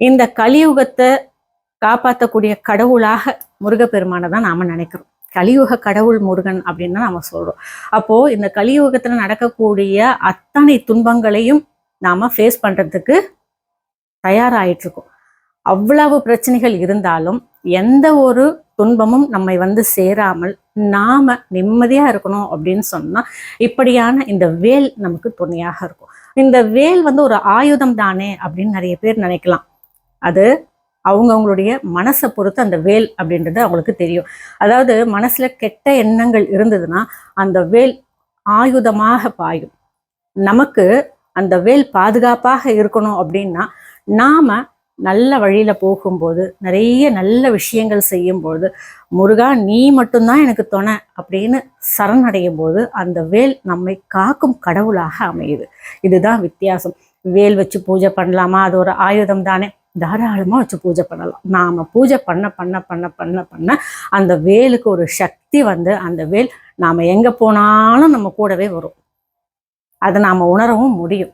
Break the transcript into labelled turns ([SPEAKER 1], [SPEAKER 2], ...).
[SPEAKER 1] இந்த கலியுகத்தை காப்பாற்றக்கூடிய கடவுளாக முருகப்பெருமானை தான் நாம் நினைக்கிறோம். கலியுக கடவுள் முருகன் அப்படின்னு தான் நம்ம சொல்கிறோம் அப்போது இந்த கலியுகத்தில் நடக்கக்கூடிய அத்தனை துன்பங்களையும் நாம ஃபேஸ் பண்ணுறதுக்கு தயாராகிட்டுருக்கோம் அவ்வளவு பிரச்சனைகள் இருந்தாலும் எந்த ஒரு துன்பமும் நம்மை வந்து சேராமல் நாம நிம்மதியாக இருக்கணும் அப்படின்னு சொன்னால் இப்படியான இந்த வேல் நமக்கு துணையாக இருக்கும். இந்த வேல் வந்து ஒரு ஆயுதம் தானே அப்படின்னு நிறைய பேர் நினைக்கலாம். அது அவங்கவுங்களுடைய மனசை பொறுத்து அந்த வேல் அப்படின்றது அவங்களுக்கு தெரியும். அதாவது மனசில் கெட்ட எண்ணங்கள் இருந்ததுன்னா அந்த வேல் ஆயுதமாக பாயும். நமக்கு அந்த வேல் பாதுகாப்பாக இருக்கணும் அப்படின்னா நாம் நல்ல வழியில் போகும்போது நிறைய நல்ல விஷயங்கள் செய்யும்போது முருகா நீ மட்டும்தான் எனக்கு துணை அப்படின்னு சரணடையும் போது அந்த வேல் நம்மை காக்கும் கடவுளாக அமையுது. இதுதான் வித்தியாசம். வேல் வச்சு பூஜை பண்ணலாமா? அது ஒரு ஆயுதம் தானே தாராளமாக வச்சு பூஜை பண்ணலாம். நாம பூஜை பண்ண பண்ண பண்ண பண்ண பண்ண அந்த வேலுக்கு ஒரு சக்தி வந்து அந்த வேல் நாம எங்கே போனாலும் நம்ம கூடவே வரும். அதை நாம் உணரவும் முடியும்.